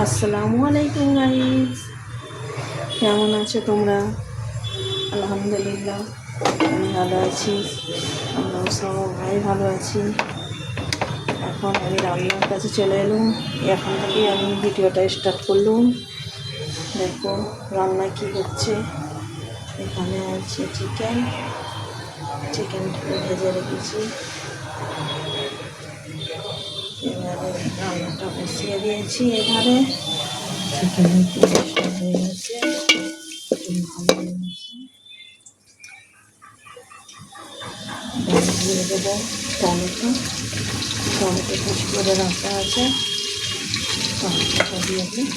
আসসালামু আলাইকুম গাইজ কেমন আছো তোমরা? আলহামদুলিল্লাহ, আমি ভালো আছি। আমরাও সবাই ভালো আছি। এখন আমি রান্নার কাছে চলে এলাম। এখন থেকেই আমি ভিডিওটা স্টার্ট করলাম। দেখো রান্না কি হচ্ছে। এখানে আছে চিকেন চিকেনটাকে ভেজে রেখেছি। রান্নাটা বসিয়ে দিয়েছি এভাবে। পিসটা হয়ে গেছে ভালো হয়ে গেছে টমেটো টমেটো কুচি করে রাখা আছে টমেটোটা দিয়ে দিই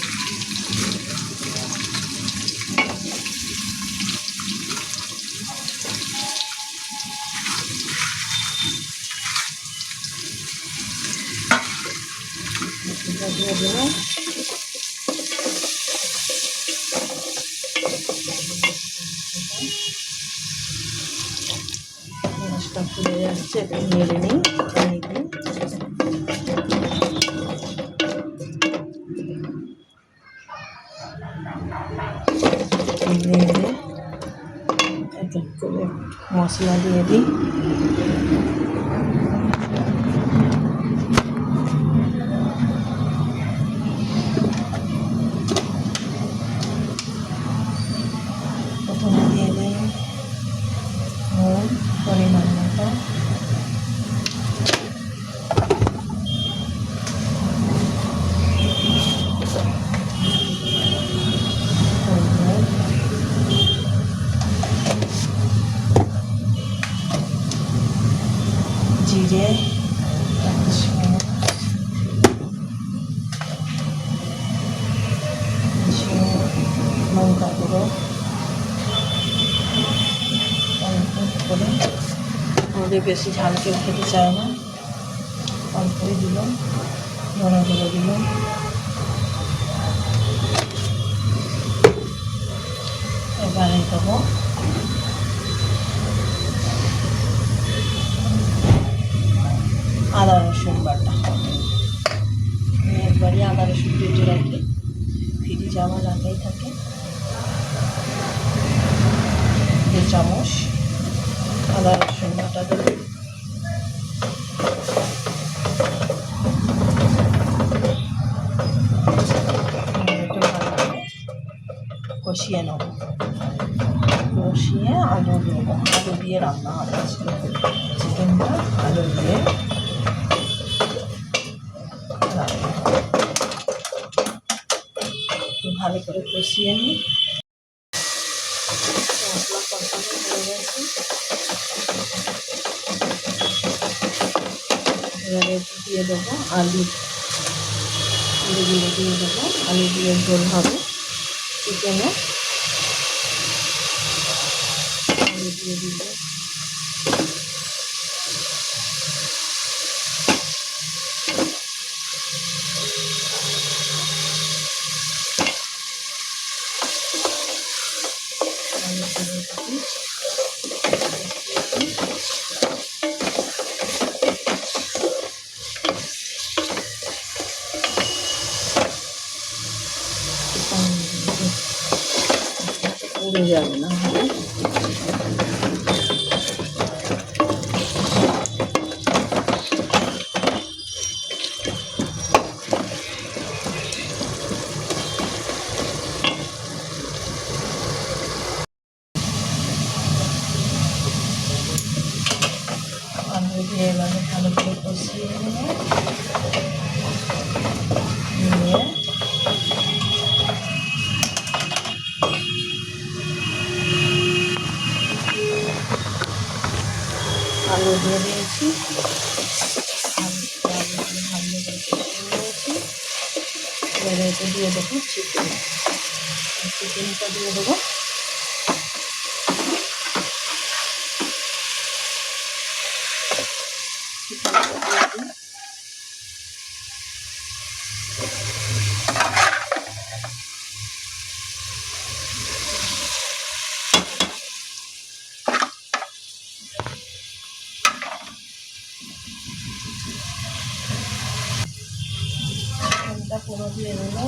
এটা দিয়ে দিলাম মাছটা এটা নেড়ে নিই মশলা দিয়ে দিই প্রথমে দিয়ে দিই নুন পরিমাণ মতো হলুদ, জিরে পাঁচফোড়ন, কিছু লঙ্কা গুঁড়ো অল্প করে আমাদের বেশি ঝাল কেউ খেতে চায় না। অল্পই দিলাম ধরা গুঁড়ো দিলাম। এবারে দেবো। আদা রসুন বাটা। একবারই আদা রসুন বেটে রাখি। ফ্রিজ আমার দিয়ে রান্না হবে চিকেনটা আলু দিয়ে। ভালো করে কষিয়ে নিই। মশলা দিয়ে দেবো আলু। আলুগুলো দিয়ে দেবো। আলু দিয়ে ঝোল হবে। চিকেনে আলু দিয়ে দিব আলু দিয়ে দিচ্ছি উড়ে যাবে দিয়ে এবারে ভালো করে কষিয়ে নেব। নিয়ে আলু দিয়ে দিয়েছি। ভালো করে দিয়ে দেবো চিকেন। চিকেনটা দিয়ে দেবো। চিকেনটা মাছগুলো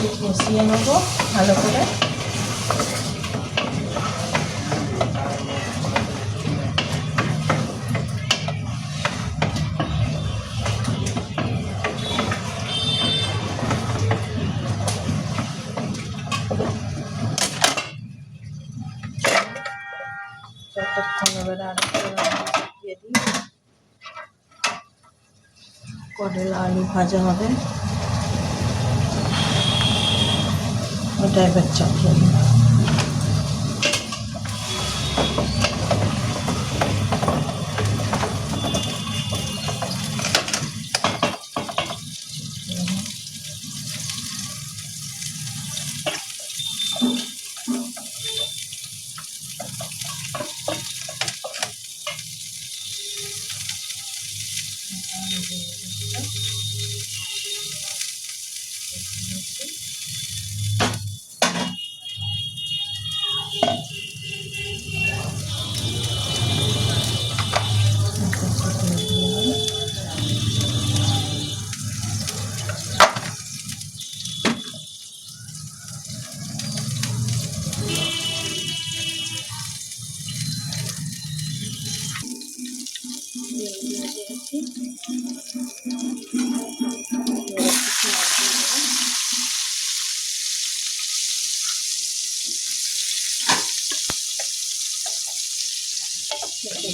একটু কষিয়ে নেব ভালো করে। আর দিয়ে দিই। করলা আলু ভাজা হবে। ওটা এবার চাপিয়ে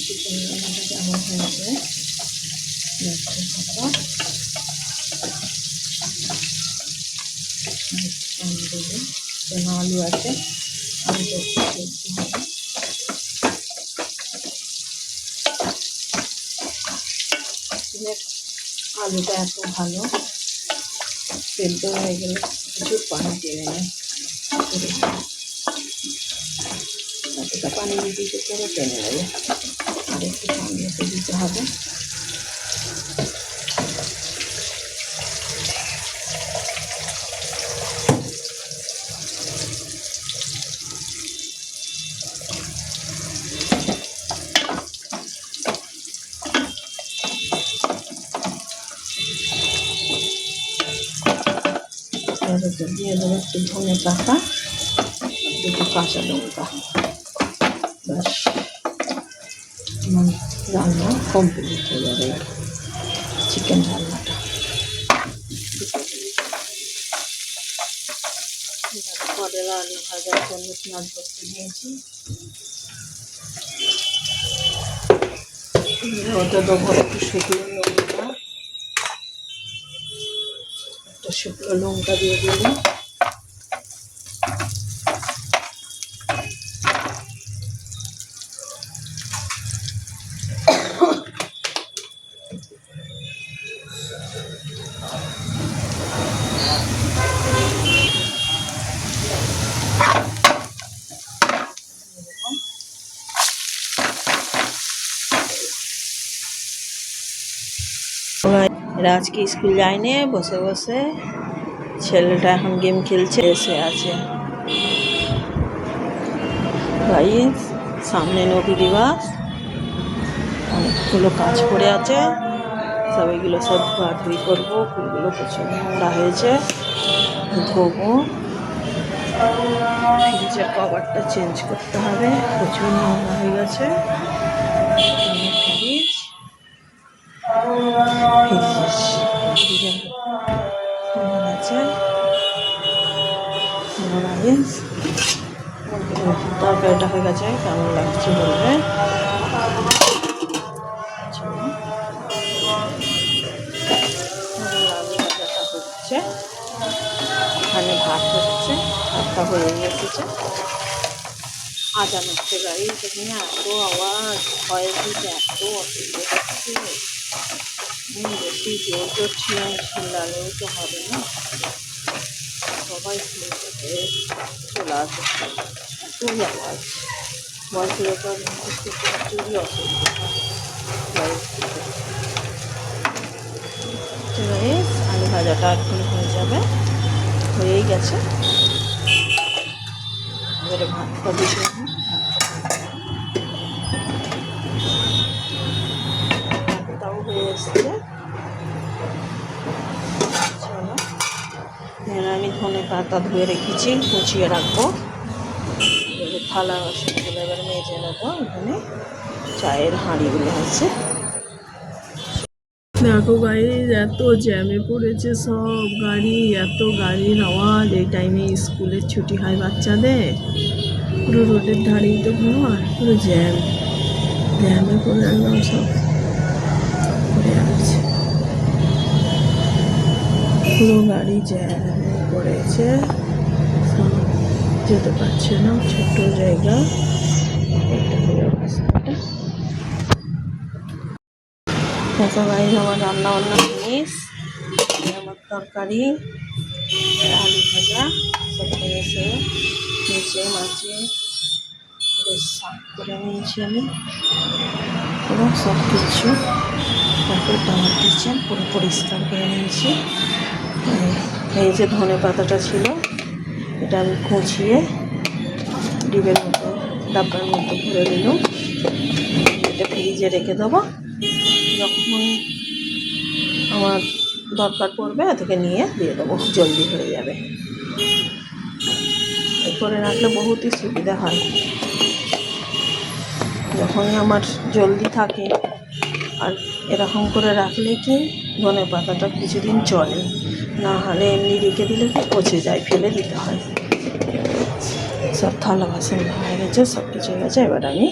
দিই কেমন হয়েছে দেখতে থাকো আমি দেবো আলু আছে আমি দেখতে আলুটা এত ভালো, সেদ্ধ হয়ে গেলে প্রচুর পানি টেনে নেয় এতটা পানি দিতে করে টেনে নেবে আর একটু পানি এতে দিতে হবে। দিয়ে দেবো একটু ধনে পাতা দুটো কাঁচা লঙ্কা। রান্না কমপ্লিট হয়ে যাবে। চিকেন রান্নাটা। করলা আলু জন্য পেঁয়াজ করতে দিয়েছি ওটা দেবো একটা শুকনো লঙ্কা দিয়ে দিলাম এরা আজকে স্কুল যায়নি বসে বসে ছেলেটা এখন গেম খেলছে, এসে আছে। ভাই, সামনে নবী দিবাস, অনেকগুলো কাজ পড়ে আছে, সব এগুলো সব ধুই করব, ফুলগুলো প্রচুর নোংরা হয়েছে, ধোবো। ফ্রিজের কভারটা চেঞ্জ করতে হবে, প্রচুর নোংরা হয়ে গেছে। তরকারিটা হয়ে গেছে, কেমন লাগছে বলবে? এখানে ভাত হচ্ছে, ভাতটা হয়ে গেছে। আজান হচ্ছে গাড়ি সেখানে এত আওয়াজ ভয়ের দিতে এত অসুবিধা হচ্ছে। বেশি জোর জোর ছিলাম চিল্লালেও তো হবে না। সবাই চলে আসে খুবই আওয়াজ বয়সের ওপর খুবই অসুবিধা আলু ভাজাটা এখন হয়ে যাবে। হয়েই গেছে। এবারে ভাত খাবি ভাতটাও হয়ে এসছে চলো এখানে আমি ধনে পাতা ধুয়ে রেখেছি, কুচিয়ে রাখব। থালা বাসনগুলো এবার মেজে নেব। এখানে চায়ের হাঁড়িগুলো আছে। দেখো গাড়ি এত জ্যামে পড়েছে সব গাড়ি, এত গাড়ির আওয়াজ। এই টাইমে স্কুলের ছুটি হয় বাচ্চাদের। পুরো রোডের ধারেই তো ঘর, পুরো জ্যাম। জ্যামে পড়ে একদম সব পড়ে আছে। পুরো গাড়ি জ্যামে। পড়েছে। যেতে পারছে না, ছোট্ট জায়গা। দেখো গাইজ আমার রান্না বান্না জিনিস আমার তরকারি, আলু ভাজা, সব এসে নিচে মাছে সাফ করে নিয়েছি আমি। পুরো সব কিছু, তারপরে টামার দিচ্ছি পুরো পরিষ্কার করে নিয়েছি। এই- যে ধনে পাতাটা ছিল, এটা আমি কুচিয়ে ডিবের মতো, ডাব্বার মতো ভরে নিলাম। এটা ফ্রিজে রেখে দেবো। যখন আমার দরকার পড়বে থেকে নিয়ে দিয়ে দেবো। জলদি হয়ে যাবে। করে রাখলে বহুতই সুবিধা হয়। যখনই আমার জলদি থাকে, আর এরকম করে রাখলে কি ধনে পাতাটা কিছুদিন চলে, না হলে এমনি রেখে দিলে কি পচে যায়, ফেলে দিতে হয়। সব থালা বাসন হয়ে গেছে, সব কিছু হয়ে গেছে। এবার আমি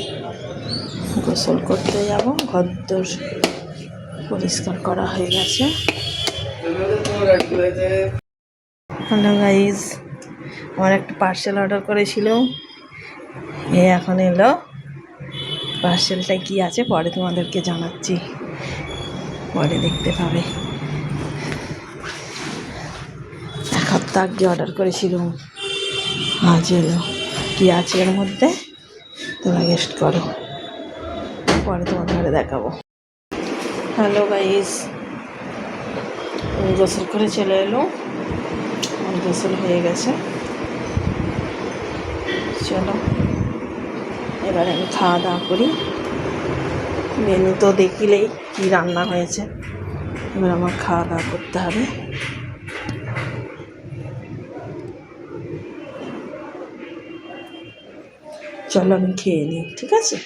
গোসল করতে যাব। ঘরদোর পরিষ্কার করা হয়ে গেছে। হ্যালো গাইজ আমার একটা পার্সেল অর্ডার করেছিলাম এ এখন এলো। পার্সেলটা কি আছে পরে তোমাদেরকে জানাচ্ছি। পরে দেখতে পাবে। এক সপ্তাহ আগে অর্ডার করেছিলাম আজ এলো। কী আছে এর মধ্যে? তোমরা গেস্ট করো। পরে তোমার ঘরে দেখাবো। হ্যালো গাইস গোসল করে চলে এলো। গোসল হয়ে গেছে। চলো। এবার আমি খাওয়া দাওয়া করি। মেনু তো দেখিলেই কী রান্না হয়েছে। এবার আমার খাওয়া দাওয়া করতে হবে। চলো আমি খেয়ে নিই, ঠিক আছে?